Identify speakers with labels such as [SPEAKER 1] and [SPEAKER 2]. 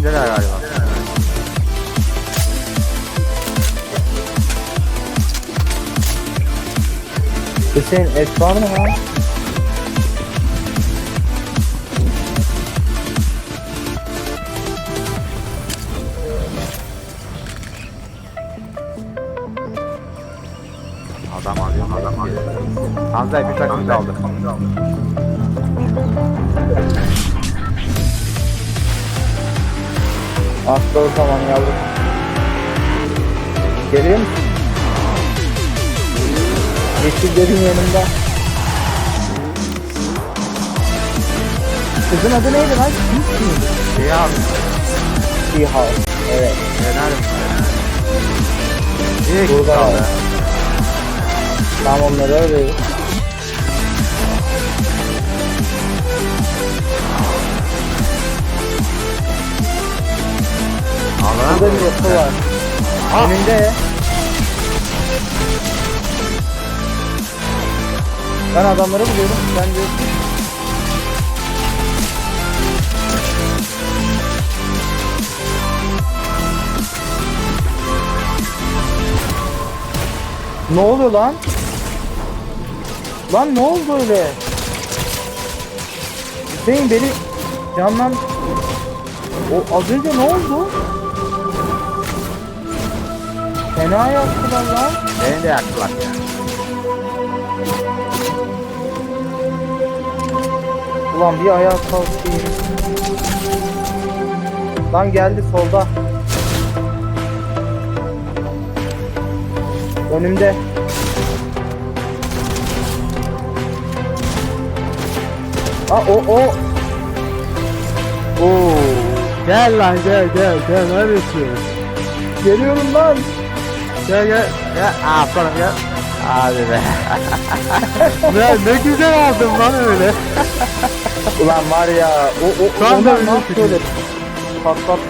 [SPEAKER 1] 你在这干啥
[SPEAKER 2] 去了 the same 好的好的。
[SPEAKER 1] 马好再再考虑一下我们 Hasta o zaman yavrum. Geliyor musun? Yeşillerin yanında. Kızın adı neydi lan?
[SPEAKER 2] İyi abi.
[SPEAKER 1] Sihal. Evet.
[SPEAKER 2] Helal İyi ki
[SPEAKER 1] Burada
[SPEAKER 2] kaldı.
[SPEAKER 1] var. Tam onları arıyoruz. Yapı var. Önünde. Ben adamları buluyorum. Sen diyorsun. Ne oluyor lan? Lan ne oldu öyle? Hüseyin beni canlan... O az önce ne oldu? Fena yaptılar lan.
[SPEAKER 2] Beni de yaktılar ya.
[SPEAKER 1] Ulan bir ayağa kalkayım. Lan geldi solda. Önümde. Aa o o. Oo.
[SPEAKER 3] Gel lan gel gel gel neredesin?
[SPEAKER 1] Geliyorum lan.
[SPEAKER 3] Gel gel.
[SPEAKER 2] Ya aslanım ya. Hadi be.
[SPEAKER 3] ne, ne güzel aldın lan öyle.
[SPEAKER 1] Ulan var ya o o
[SPEAKER 3] anda
[SPEAKER 1] onlar
[SPEAKER 3] öyle
[SPEAKER 1] nasıl
[SPEAKER 3] fikrim.
[SPEAKER 1] öyle patlat